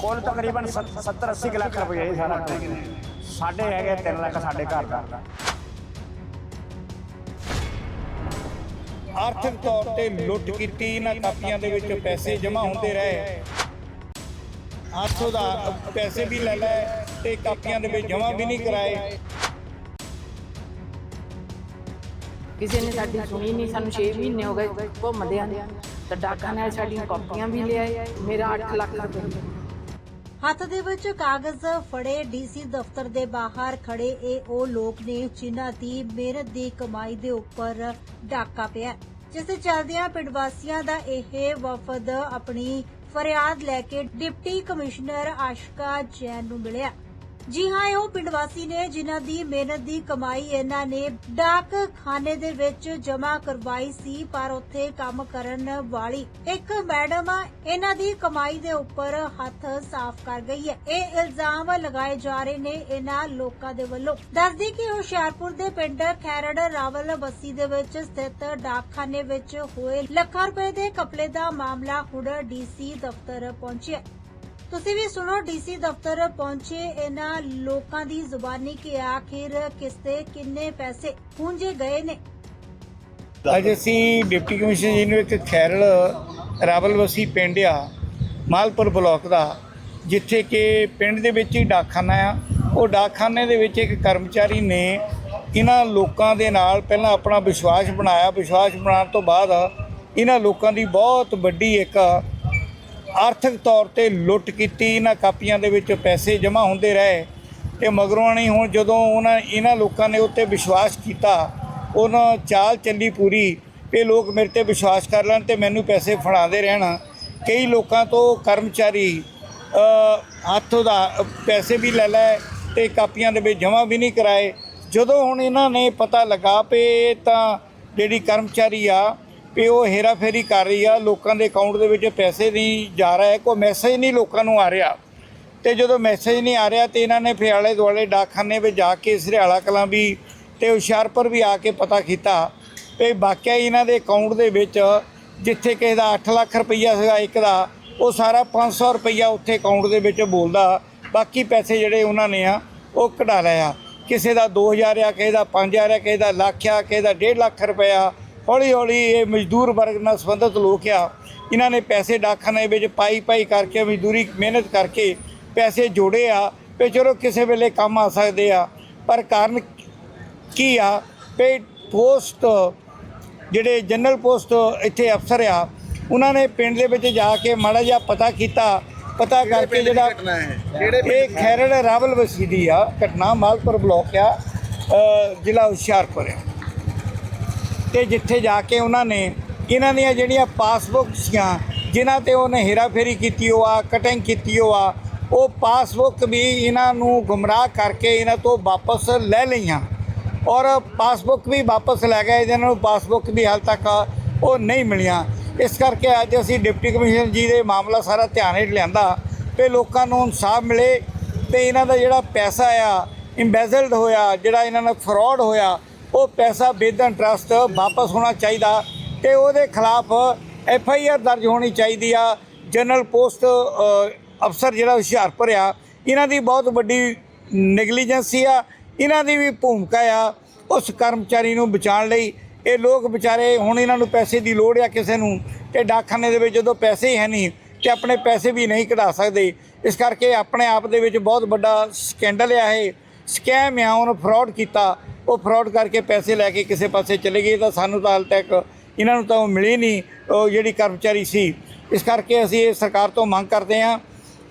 ਕੁੱਲ ਤਕਰੀਬਨ 70 80 ਲੱਖ ਰੁਪਏ ਇਹ ਸਾਰਾ ਸਾਡੇ ਹੈਗੇ 3 ਲੱਖ ਸਾਡੇ ਘਰ ਦਾ। ਆਰਥਿਕ ਤੌਰ ਤੇ ਲੁੱਟ ਕੀਤੀ ਇਹਨਾਂ ਕਾਪੀਆਂ ਦੇ ਵਿੱਚ ਪੈਸੇ ਜਮ੍ਹਾਂ ਹੁੰਦੇ ਰਹੇ। ਹੱਥੋਂ ਦਾ ਪੈਸੇ ਵੀ ਲੈ ਲੈ ਤੇ ਕਾਪੀਆਂ ਦੇ ਵਿੱਚ ਜਮ੍ਹਾਂ ਵੀ ਨਹੀਂ ਕਰਾਏ। ਕਿਸੇ ਨੇ ਸਾਡੀ ਸੁਣੀ ਨਹੀਂ ਸਾਨੂੰ 6 ਮਹੀਨੇ ਹੋ ਗਏ ਘੁੰਮਦਿਆਂ ਤਾਂ ਡਾਕਾ ਨਾਲ ਸਾਡੀਆਂ ਕਾਪੀਆਂ ਵੀ ਲਿਆਏ ਮੇਰਾ 8 ਲੱਖ ਰੁਪਏ। ਹੱਥ ਦੇ ਵਿੱਚ ਕਾਗਜ਼ ਫੜੇ ਡੀਸੀ ਦਫ਼ਤਰ ਦੇ ਬਾਹਰ ਖੜੇ ਇਹ ਉਹ ਲੋਕ ਨੇ ਜਿਨ੍ਹਾਂ ਦੀ ਮਿਹਨਤ ਦੀ ਕਮਾਈ ਦੇ ਉੱਪਰ ਡਾਕਾ ਪਿਆ। ਜਿਸ ਦੇ ਚੱਲਦਿਆਂ ਪਿੰਡ ਵਾਸੀਆਂ ਦਾ ਇਹ ਵਫਦ ਆਪਣੀ ਫਰਿਆਦ ਲੈ ਕੇ ਡਿਪਟੀ ਕਮਿਸ਼ਨਰ ਆਸ਼ਕਾ ਜੈਨ ਨੂੰ ਮਿਲਿਆ। ਜੀ ਹਾਂ, ਇਹ ਉਹ ਪਿੰਡ ਵਾਸੀ ਨੇ ਜਿਨ੍ਹਾਂ ਦੀ ਮਿਹਨਤ ਦੀ ਕਮਾਈ ਇਹਨਾਂ ਨੇ ਡਾਕ ਖਾਨੇ ਦੇ ਵਿੱਚ ਜਮ੍ਹਾਂ ਕਰਵਾਈ ਸੀ, ਪਰ ਉੱਥੇ ਕੰਮ ਕਰਨ ਵਾਲੀ ਇੱਕ ਮੈਡਮ ਇਹਨਾਂ ਦੀ ਕਮਾਈ ਦੇ ਉੱਪਰ ਹੱਥ ਸਾਫ਼ ਕਰ ਗਈ ਹੈ। ਇਹ ਇਲਜ਼ਾਮ ਲਗਾਏ ਜਾ ਰਹੇ ਨੇ ਇਹਨਾਂ ਲੋਕਾਂ ਦੇ ਵੱਲੋਂ। ਦੱਸਦੀ ਕਿ ਹੁਸ਼ਿਆਰਪੁਰ ਦੇ ਪਿੰਡ ਖੈਰੜ ਰਾਵਲ ਬੱਸੀ ਦੇ ਵਿੱਚ ਸਥਿਤ ਡਾਕਖਾਨੇ ਵਿੱਚ ਹੋਏ ਲੱਖਾਂ ਰੁਪਏ ਦੇ ਕਪਲੇ ਦਾ ਮਾਮਲਾ ਹੁਣ ਡੀਸੀ ਦਫ਼ਤਰ ਪਹੁੰਚਿਆ। ਤੁਸੀਂ ਵੀ ਸੁਣੋ, ਡੀਸੀ ਦਫ਼ਤਰ ਪਹੁੰਚੇ, ਇਹਨਾਂ ਲੋਕਾਂ ਦੀ ਜ਼ੁਬਾਨੀ ਕਿ ਆਖਿਰ ਕਿਸ ਤੇ ਕਿੰਨੇ ਪੈਸੇ ਪੂੰਜੇ ਗਏ ਨੇ? ਅੱਜ ਅਸੀਂ ਡਿਪਟੀ ਕਮਿਸ਼ਨਰ ਜੀ ਨੂੰ ਇੱਕ ਖੈਰਲ ਰਾਵਲਵਸੀ ਪਿੰਡ ਆ, ਮਾਲਪੁਰ ਬਲਾਕ ਦਾ, ਜਿੱਥੇ ਕਿ ਪਿੰਡ ਦੇ ਵਿੱਚ ਹੀ ਡਾਕਖਾਨਾ ਆ। ਉਹ ਡਾਕਖਾਨੇ ਦੇ ਵਿੱਚ ਇੱਕ ਕਰਮਚਾਰੀ ਨੇ ਇਹਨਾਂ ਲੋਕਾਂ ਦੇ ਨਾਲ ਪਹਿਲਾਂ ਆਪਣਾ ਵਿਸ਼ਵਾਸ ਬਣਾਇਆ। ਵਿਸ਼ਵਾਸ ਬਣਾਉਣ ਤੋਂ ਬਾਅਦ ਇਹਨਾਂ ਲੋਕਾਂ ਦੀ ਬਹੁਤ ਵੱਡੀ ਇੱਕ ਆਰਥਿਕ ਤੌਰ ਤੇ ਲੁੱਟ ਕੀਤੀ ਇਹਨਾਂ ਕਾਪੀਆਂ ਦੇ ਵਿੱਚ ਪੈਸੇ ਜਮ੍ਹਾਂ ਹੁੰਦੇ ਰਹੇ ਤੇ ਮਗਰੋਂ ਨਹੀਂ ਹੁਣ ਜਦੋਂ ਉਹਨਾਂ ਇਹਨਾਂ ਲੋਕਾਂ ਨੇ ਉੱਤੇ ਵਿਸ਼ਵਾਸ ਕੀਤਾ ਉਹਨਾਂ ਚਾਲ ਚੱਲੀ ਪੂਰੀ ਇਹ ਲੋਕ ਮੇਰੇ ਤੇ ਵਿਸ਼ਵਾਸ ਕਰ ਲੈਣ ਤੇ ਮੈਨੂੰ ਪੈਸੇ ਫੜਾਉਂਦੇ ਰਹਿਣ। ਕਈ ਲੋਕਾਂ ਤੋਂ ਕਰਮਚਾਰੀ ਅ, ਹੱਥ ਦਾ ਪੈਸੇ ਵੀ ਲੈ ਲੈ ਤੇ ਕਾਪੀਆਂ ਦੇ ਵਿੱਚ ਜਮ੍ਹਾਂ ਵੀ ਨਹੀਂ ਕਰਾਏ। ਜਦੋਂ ਹੁਣ ਇਹਨਾਂ ਨੇ ਪਤਾ ਲਗਾ ਪਏ ਤਾਂ ਜਿਹੜੀ ਕਰਮਚਾਰੀ ਆ ਵੀ ਉਹ ਹੇਰਾਫੇਰੀ ਕਰ ਰਹੀ ਆ, ਲੋਕਾਂ ਦੇ ਅਕਾਊਂਟ ਦੇ ਵਿੱਚ ਪੈਸੇ ਨਹੀਂ ਜਾ ਰਿਹਾ ਕੋਈ ਮੈਸੇਜ ਨਹੀਂ ਲੋਕਾਂ ਨੂੰ ਆ ਰਿਹਾ। ਤੇ ਜਦੋਂ ਮੈਸੇਜ ਨਹੀਂ ਆ ਰਿਹਾ ਤੇ ਇਹਨਾਂ ਨੇ ਫਿਰ ਆਲੇ ਦੁਆਲੇ ਡਾਕਖਾਨੇ ਵਿੱਚ ਜਾ ਕੇ ਸਰਿਆਲਾ ਕਲਾਂ ਵੀ ਤੇ ਹੁਸ਼ਿਆਰਪੁਰ ਵੀ ਆ ਕੇ ਪਤਾ ਕੀਤਾ ਤੇ ਵਾਕਿਆ ਇਹਨਾਂ ਦੇ ਅਕਾਊਂਟ ਦੇ ਵਿੱਚ ਜਿੱਥੇ ਕਿਸੇ ਦਾ 8 ਲੱਖ ਰੁਪਈਆ ਸੀਗਾ ਇੱਕ ਦਾ, ਉਹ ਸਾਰਾ 500 ਰੁਪਈਆ ਉੱਥੇ ਅਕਾਊਂਟ ਦੇ ਵਿੱਚ ਬੋਲਦਾ, ਬਾਕੀ ਪੈਸੇ ਜਿਹੜੇ ਉਹਨਾਂ ਨੇ ਆ, ਉਹ ਕਢਾ ਲਿਆ ਕਿਸੇ ਦਾ 2000 ਆ, ਕਿਸੇ ਦਾ 5000 ਆ, ਕਿਸੇ ਦਾ ਲੱਖ ਆ, ਕਿਸੇ ਦਾ 1.5 ਲੱਖ ਰੁਪਇਆ ਹੌਲੀ ਹੌਲੀ ਇਹ ਮਜ਼ਦੂਰ ਵਰਗ ਨਾਲ ਸੰਬੰਧਿਤ ਲੋਕ ਆ ਇਹਨਾਂ ਨੇ ਪੈਸੇ ਡਾਕਖਾਨੇ ਵਿੱਚ ਪਾਈ ਪਾਈ ਕਰਕੇ ਮਜ਼ਦੂਰੀ ਮਿਹਨਤ ਕਰਕੇ ਪੈਸੇ ਜੋੜੇ ਆ ਤੇ ਚਲੋ ਕਿਸੇ ਵੇਲੇ ਕੰਮ ਆ ਸਕਦੇ ਆ। ਪਰ ਕਾਰਨ ਕੀ ਆ? ਪੇ ਪੋਸਟ ਜਿਹੜੇ ਜਨਰਲ ਪੋਸਟ ਇੱਥੇ ਅਫਸਰ ਆ ਉਹਨਾਂ ਨੇ ਪਿੰਡ ਦੇ ਵਿੱਚ ਜਾ ਕੇ ਮਾੜਾ ਜਿਹਾ ਪਤਾ ਕੀਤਾ ਪਤਾ ਕਰਕੇ ਜਿਹੜਾ ਇਹ ਖੈਰੜ ਰਾਵਲ ਵਸੀ ਦੀ ਆ ਘਟਨਾ ਮਾਲਪੁਰ ਬਲਾਕ ਆ ਜ਼ਿਲ੍ਹਾ ਹੁਸ਼ਿਆਰਪੁਰ ਆ। ਤੇ ਜਿੱਥੇ ਜਾ ਕੇ ਉਹਨਾਂ ਨੇ ਇਹਨਾਂ ਦੀਆਂ ਜਿਹੜੀਆਂ ਪਾਸਬੁੱਕ ਸੀਆਂ, ਜਿਨ੍ਹਾਂ ਤੇ ਉਹਨੇ ਹੇਰਾਫੇਰੀ ਕੀਤੀ, ਉਹ ਆ ਕਟਿੰਗ ਕੀਤੀ, ਉਹ ਆ, ਉਹ ਪਾਸਬੁੱਕ ਵੀ ਇਹਨਾਂ ਨੂੰ ਗੁੰਮਰਾਹ ਕਰਕੇ ਇਹਨਾਂ ਤੋਂ ਵਾਪਸ ਲੈ ਲਈਆਂ। ਔਰ ਪਾਸਬੁੱਕ ਵੀ ਵਾਪਸ ਲੈ ਗਏ, ਜਿਹਨਾਂ ਨੂੰ ਪਾਸਬੁੱਕ ਵੀ ਹਾਲ ਤੱਕ ਉਹ ਨਹੀਂ ਮਿਲੀਆਂ। ਇਸ ਕਰਕੇ ਅੱਜ ਅਸੀਂ ਡਿਪਟੀ ਕਮਿਸ਼ਨਰ ਜੀ ਦੇ ਮਾਮਲਾ ਸਾਰਾ ਧਿਆਨ ਹੇਠ ਲਿਆਂਦਾ ਤੇ ਲੋਕਾਂ ਨੂੰ ਇਨਸਾਫ ਮਿਲੇ ਤੇ ਇਹਨਾਂ ਦਾ ਜਿਹੜਾ ਪੈਸਾ ਆ ਇੰਬੈਜ਼ਲਡ ਹੋਇਆ, ਜਿਹੜਾ ਇਹਨਾਂ ਨਾਲ ਫਰਾਡ ਹੋਇਆ ਉਹ ਪੈਸਾ ਬੇਦਨ ਟਰਸਟ ਵਾਪਸ ਹੋਣਾ ਚਾਹੀਦਾ ਤੇ ਉਹਦੇ ਖਿਲਾਫ ਐਫ ਆਈ ਆਰ ਦਰਜ ਹੋਣੀ ਚਾਹੀਦੀ ਆ। ਜਨਰਲ ਪੋਸਟ ਅਫਸਰ ਜਿਹੜਾ ਹੁਸ਼ਿਆਰਪੁਰ ਆ, ਇਹਨਾਂ ਦੀ ਬਹੁਤ ਵੱਡੀ ਨੈਗਲੀਜੈਂਸੀ ਆ। ਇਹਨਾਂ ਦੀ ਵੀ ਭੂਮਿਕਾ ਆ ਉਸ ਕਰਮਚਾਰੀ ਨੂੰ ਬਚਾਉਣ ਲਈ। ਇਹ ਲੋਕ ਵਿਚਾਰੇ ਹੁਣ ਇਹਨਾਂ ਨੂੰ ਪੈਸੇ ਦੀ ਲੋੜ ਆ ਕਿਸੇ ਨੂੰ ਤੇ ਡਾਕਖਾਨੇ ਦੇ ਵਿੱਚ ਜਦੋਂ ਪੈਸੇ ਹੀ ਹੈ ਨਹੀਂ ਤੇ ਆਪਣੇ ਪੈਸੇ ਵੀ ਨਹੀਂ ਕਢਾ ਸਕਦੇ। ਇਸ ਕਰਕੇ ਆਪਣੇ ਆਪ ਦੇ ਵਿੱਚ ਬਹੁਤ ਵੱਡਾ ਸਕੈਂਡਲ ਆ ਇਹ। ਸਕੈਮ ਆ, ਉਹਨੂੰ ਫਰਾਡ ਕੀਤਾ, ਉਹ ਫਰਾਡ ਕਰਕੇ ਪੈਸੇ ਲੈ ਕੇ ਕਿਸੇ ਪਾਸੇ ਚਲੇ ਗਏ, ਤਾਂ ਸਾਨੂੰ ਤਾਂ ਹਾਲ ਤੱਕ ਇਹਨਾਂ ਨੂੰ ਤਾਂ ਉਹ ਮਿਲੀ ਨਹੀਂ, ਉਹ ਜਿਹੜੀ ਕਰਮਚਾਰੀ ਸੀ। ਇਸ ਕਰਕੇ ਅਸੀਂ ਇਹ ਸਰਕਾਰ ਤੋਂ ਮੰਗ ਕਰਦੇ ਹਾਂ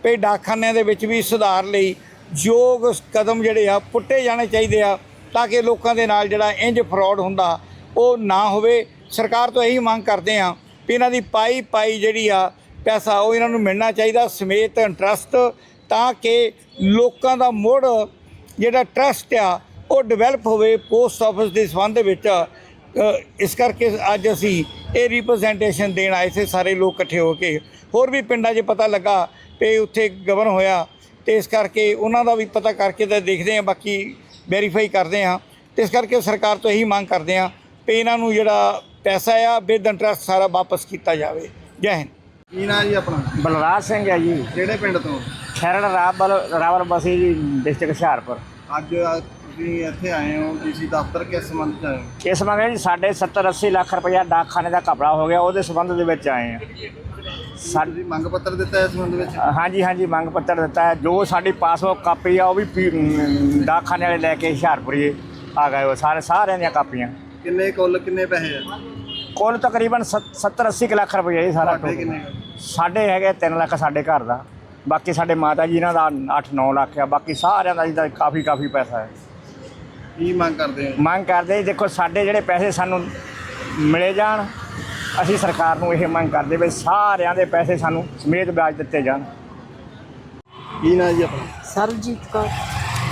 ਵੀ ਡਾਕਖਾਨਿਆਂ ਦੇ ਵਿੱਚ ਵੀ ਸੁਧਾਰ ਲਈ ਯੋਗ ਕਦਮ ਜਿਹੜੇ ਆ, ਪੁੱਟੇ ਜਾਣੇ ਚਾਹੀਦੇ ਆ, ਤਾਂ ਕਿ ਲੋਕਾਂ ਦੇ ਨਾਲ ਜਿਹੜਾ ਇੰਜ ਫਰਾਡ ਹੁੰਦਾ, ਉਹ ਨਾ ਹੋਵੇ। ਸਰਕਾਰ ਤੋਂ ਇਹੀ ਮੰਗ ਕਰਦੇ ਆ ਵੀ ਇਹਨਾਂ ਦੀ ਪਾਈ ਪਾਈ ਜਿਹੜੀ ਆ, ਪੈਸਾ ਉਹ ਇਹਨਾਂ ਨੂੰ ਮਿਲਣਾ ਚਾਹੀਦਾ, ਸਮੇਤ ਇੰਟਰਸਟ ਤਾਂ ਕਿ ਲੋਕਾਂ ਦਾ ਮੁੜ ਜਿਹੜਾ ਟਰਸਟ ਆ, ਉਹ ਡਿਵੈਲਪ ਹੋਵੇ ਪੋਸਟ ਆਫਿਸ ਦੇ ਸੰਬੰਧ ਵਿੱਚ ਇਸ ਕਰਕੇ ਅੱਜ ਅਸੀਂ ਇਹ ਰਿਪਰੈਜ਼ੈਂਟੇਸ਼ਨ ਦੇਣ ਆਏ ਸੀ, ਸਾਰੇ ਲੋਕ ਇਕੱਠੇ ਹੋ ਕੇ। ਹੋਰ ਵੀ ਪਿੰਡਾਂ 'ਚ ਪਤਾ ਲੱਗਾ ਤੇ ਉੱਥੇ ਗਵਨ ਹੋਇਆ, ਤੇ ਇਸ ਕਰਕੇ ਉਹਨਾਂ ਦਾ ਵੀ ਪਤਾ ਕਰਕੇ ਤਾਂ ਦੇਖਦੇ ਹਾਂ, ਬਾਕੀ ਵੈਰੀਫਾਈ ਕਰਦੇ ਹਾਂ। ਤੇ ਇਸ ਕਰਕੇ ਸਰਕਾਰ ਤੋਂ ਇਹੀ ਮੰਗ ਕਰਦੇ ਹਾਂ ਵੀ ਇਹਨਾਂ ਨੂੰ ਜਿਹੜਾ ਪੈਸਾ ਆ ਬੇਦ ਇੰਟਰਸਟ ਸਾਰਾ ਵਾਪਸ ਕੀਤਾ ਜਾਵੇ। ਜੈ ਹਿੰਦ। ਕੀ ਨਾਂ ਜੀ ਆਪਣਾ? ਬਲਰਾਜ ਸਿੰਘ ਹੈ ਜੀ। ਕਿਹੜੇ ਪਿੰਡ ਤੋਂ? ਖੈਰੜ ਰਾਵਲ ਰਾਵਲ ਬਸੀ ਜੀ ਡਿਸਟ੍ਰਿਕਟ ਹੁਸ਼ਿਆਰਪੁਰ। ਅੱਜ ਤੁਸੀਂ ਇੱਥੇ ਆਏ ਹੋ ਡੀਸੀ ਦਫ਼ਤਰ ਕਿਸ ਸੰਬੰਧ ਚ ਆਏ ਹੋ? ਇਸ ਮੰਗੇ ਜੀ ਸਾਡੇ 70 80 ਲੱਖ ਰੁਪਇਆ ਡਾਕਖਾਨੇ ਦਾ ਕਪੜਾ ਹੋ ਗਿਆ ਉਹਦੇ ਸੰਬੰਧ ਦੇ ਵਿੱਚ ਆਏ ਆ ਸਾਡੀ ਤੁਸੀਂ ਮੰਗ ਪੱਤਰ ਦਿੱਤਾ ਇਸ ਸੰਬੰਧ ਵਿੱਚ? ਹਾਂਜੀ ਹਾਂਜੀ ਮੰਗ ਪੱਤਰ ਦਿੱਤਾ ਹੈ। ਜੋ ਸਾਡੀ ਪਾਸਬੁੱਕ ਕਾਪੀ ਆ ਉਹ ਵੀ ਪੀ- ਅਮ, ਡਾਕਖਾਨੇ ਵਾਲੇ ਲੈ ਕੇ ਹੁਸ਼ਿਆਰਪੁਰੀ ਆ ਗਏ ਉਹ ਸਾਰੇ ਸਾਰਿਆਂ ਦੀਆਂ ਕਾਪੀਆਂ। ਕਿੰਨੇ ਕੁੱਲ ਕਿੰਨੇ ਪੈਸੇ ਆ? ਕੁੱਲ ਤਕਰੀਬਨ 70 80 ਲੱਖ ਰੁਪਇਆ ਜੀ ਸਾਰਾ ਤੁਹਾਡੇ total। ਸਾਡੇ ਹੈਗੇ 3 ਲੱਖ ਸਾਡੇ ਘਰ ਦਾ। ਬਾਕੀ ਸਾਡੇ ਮਾਤਾ ਜੀ ਇਹਨਾਂ ਦਾ 8 9 ਲੱਖ ਆ। ਬਾਕੀ ਸਾਰਿਆਂ ਦਾ ਜਿਹਦਾ ਕਾਫੀ ਕਾਫੀ ਪੈਸਾ ਹੈ। ਕੀ ਮੰਗ ਕਰਦੇ ਹੋ? ਮੰਗ ਕਰਦੇ ਜੀ, ਦੇਖੋ ਸਾਡੇ ਜਿਹੜੇ ਪੈਸੇ ਸਾਨੂੰ ਮਿਲੇ ਜਾਣ ਅਸੀਂ ਸਰਕਾਰ ਨੂੰ ਇਹ ਮੰਗ ਕਰਦੇ ਵੀ ਸਾਰਿਆਂ ਦੇ ਪੈਸੇ ਸਾਨੂੰ ਸਮੇਤ ਵਿਆਜ ਦਿੱਤੇ ਜਾਣ। ਕੀ ਨਾਂ ਜੀ ਆਪਣਾ? ਸਰਬਜੀਤ ਕੌਰ।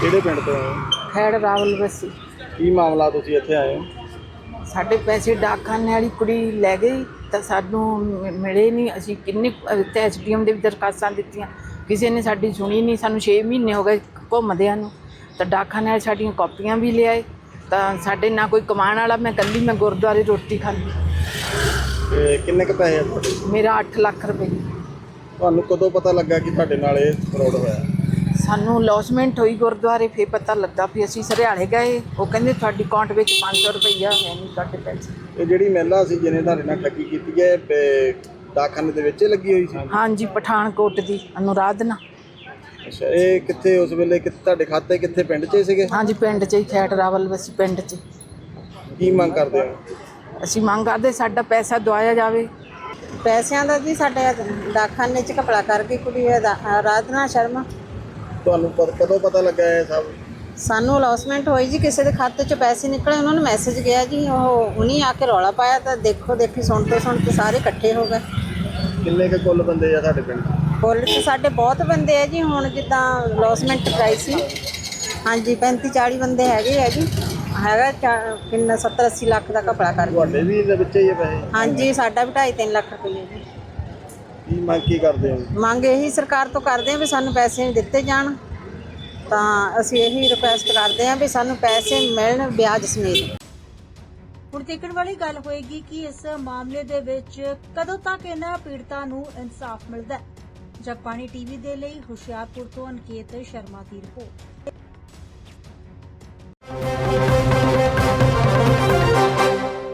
ਕਿਹੜੇ ਪਿੰਡ ਤੋਂ ਆਏ ਹੋ? ਖੈੜ ਰਾਵਲ ਬਸੀ ਕੀ ਮਾਮਲਾ ਤੁਸੀਂ ਇੱਥੇ ਆਏ ਹੋ? ਸਾਡੇ ਪੈਸੇ ਡਾਕਖਾਨੇ ਵਾਲੀ ਕੁੜੀ ਲੈ ਗਈ ਤਾਂ ਸਾਨੂੰ ਮਿਲੇ ਨਹੀਂ। ਅਸੀਂ ਕਿੰਨੇ ਤੇ ਐਸਡੀਐਮ ਦੇ ਵੀ ਦਰਖਾਸਤਾਂ ਦਿੱਤੀਆਂ। ਕਿਸੇ ਨੇ ਸਾਡੀ ਸੁਣੀ ਨਹੀਂ। ਸਾਨੂੰ 6 ਮਹੀਨੇ ਹੋ ਗਏ ਘੁੰਮਦਿਆਂ ਨੂੰ। ਤਾਂ ਡਾਕਖਾਨੇ ਵਾਲੇ ਸਾਡੀਆਂ ਕਾਪੀਆਂ ਵੀ ਲਿਆਏ। ਤਾਂ ਸਾਡੇ ਨਾ ਕੋਈ ਕਮਾਉਣ ਵਾਲਾ ਮੈਂ ਕੱਲੀ ਮੈਂ ਗੁਰਦੁਆਰੇ ਰੋਟੀ ਖਾਂਦੀ। ਤੇ ਕਿੰਨੇ ਕੁ ਪੈਸੇ ਆ? ਤੁਹਾਡੇ ਮੇਰਾ 8 ਲੱਖ ਰੁਪਏ। ਤੁਹਾਨੂੰ ਕਦੋਂ ਪਤਾ ਲੱਗਾ ਕਿ ਤੁਹਾਡੇ ਨਾਲ ਇਹ ਫਰੋਡ ਹੋਇਆ? ਸਾਨੂੰ ਲੌਸਮੈਂਟ ਹੋਈ ਗੁਰਦੁਆਰੇ ਫੇਰ ਪਤਾ ਲੱਗਾ ਵੀ ਅਸੀਂ ਸਰਿਆਲੇ ਗਏ। ਉਹ ਕਹਿੰਦੇ ਤੁਹਾਡੀ ਅਕਾਊਂਟ ਵਿੱਚ 500 ਰੁਪਈਆ ਹੈ ਨਹੀਂ ਤੁਹਾਡੇ ਪੈਸੇ। ਇਹ ਜਿਹੜੀ ਮਹਿਲਾ ਸੀ ਜਿਹਨੇ ਤੁਹਾਡੇ ਨਾਲ ਠੱਗੀ ਕੀਤੀ ਹੈ ਇਹ ਡਾਕਖਾਨੇ ਦੇ ਵਿੱਚ ਲੱਗੀ ਹੋਈ ਸੀ? ਹਾਂਜੀ ਪਠਾਨਕੋਟ ਦੀ ਅਨੁਰਾਧਨਾ ਅੱਛਾ ਇਹ ਕਿੱਥੇ ਉਸ ਵੇਲੇ ਕਿ ਤੁਹਾਡੇ ਖਾਤੇ ਕਿੱਥੇ ਪਿੰਡ 'ਚ ਹੀ ਸੀਗੇ? ਹਾਂਜੀ ਪਿੰਡ 'ਚ ਹੀ ਖੈਟ ਰਾਵਲ ਬਸੀ ਪਿੰਡ 'ਚ ਕੀ ਮੰਗ ਕਰਦੇ ਹੋ? ਅਸੀਂ ਮੰਗ ਕਰਦੇ ਸਾਡਾ ਪੈਸਾ ਦਵਾਇਆ ਜਾਵੇ। ਪੈਸਿਆਂ ਦਾ ਜੀ ਸਾਡੇ ਡਾਕਖਾਨੇ ਚ ਕਪੜਾ ਕਰਕੇ ਕੁੜੀ ਹੈ ਦਾ- ਆਰਾਧਨਾ ਸ਼ਰਮਾ। ਤੁਹਾਨੂੰ ਪ- ਕਦੋਂ ਪਤਾ ਲੱਗਾ ਇਹ ਸਭ? ਸਾਨੂੰ ਅਲੌਸਮੈਂਟ ਹੋਈ ਜੀ ਕਿਸੇ ਦੇ ਖਾਤੇ ਚ ਪੈਸੇ ਨਿਕਲੇ ਉਹਨਾਂ ਨੂੰ ਮੈਸੇਜ ਗਿਆ ਜੀ ਉਹ ਉਨੀ ਆ ਕੇ ਰੌਲਾ ਪਾਇਆ ਤਾਂ ਦੇਖੋ ਦੇਖੀ ਸੁਣ ਤੋਂ ਸੁਣ ਤੋਂ ਸਾਰੇ ਇਕੱਠੇ ਹੋ ਗਏ। ਕਿੰਨੇ ਕੁ ਕੁੱਲ ਬੰਦੇ ਆ ਤੁਹਾਡੇ ਪਿੰਡ? ਫੁੱਲ ਤੇ ਸਾਡੇ ਬਹੁਤ ਬੰਦੇ ਆ ਜੀ ਹੁਣ ਜਿੱਦਾਂ ਅਲੌਸਮੈਂਟ ਕਰਾਈ ਸੀ। ਹਾਂਜੀ 35 40 ਬੰਦੇ ਹੈਗੇ ਆ ਜੀ। ਹੈਗਾ ਚਾ- ਕਿੰਨਾ 70 80 ਲੱਖ ਦਾ ਕਪੜਾ ਕਰਕੇ ਤੁਹਾਡੇ ਵੀ ਇਹਦੇ ਵਿੱਚ ਹੀ ਪੈਸੇ? ਹਾਂਜੀ ਸਾਡਾ ਵੀ 2.5 3 ਲੱਖ ਰੁਪਏ। ਜੀ ਕੀ ਮੰਗ ਕੀ ਕਰਦੇ ਹੋ? ਮੰਗ ਇਹੀ ਸਰਕਾਰ ਤੋਂ ਕਰਦੇ ਹਾਂ ਵੀ ਸਾਨੂੰ ਪੈਸੇ ਦਿੱਤੇ ਜਾਣ। ਤਾਂ ਅਸੀਂ ਇਹੀ ਰਿਕੁਐਸਟ ਕਰਦੇ ਹਾਂ ਵੀ ਸਾਨੂੰ ਪੈਸੇ ਮਿਲਣ ਵਿਆਜ ਸਮੇਤ। ਹੁਣ ਦੇਖਣ ਵਾਲੀ ਗੱਲ ਹੋਏਗੀ ਕਿ ਇਸ ਮਾਮਲੇ ਦੇ ਵਿੱਚ ਕਦੋਂ ਤੱਕ ਇਹਨਾਂ ਪੀੜਤਾਂ ਨੂੰ ਇਨਸਾਫ ਮਿਲਦਾ ਹੈ। ਜਗਬਾਣੀ ਟੀਵੀ ਦੇ ਲਈ ਹੁਸ਼ਿਆਰਪੁਰ ਤੋਂ ਅਨਕੇਤ ਸ਼ਰਮਾ ਦੀ ਰਿਪੋਰਟ।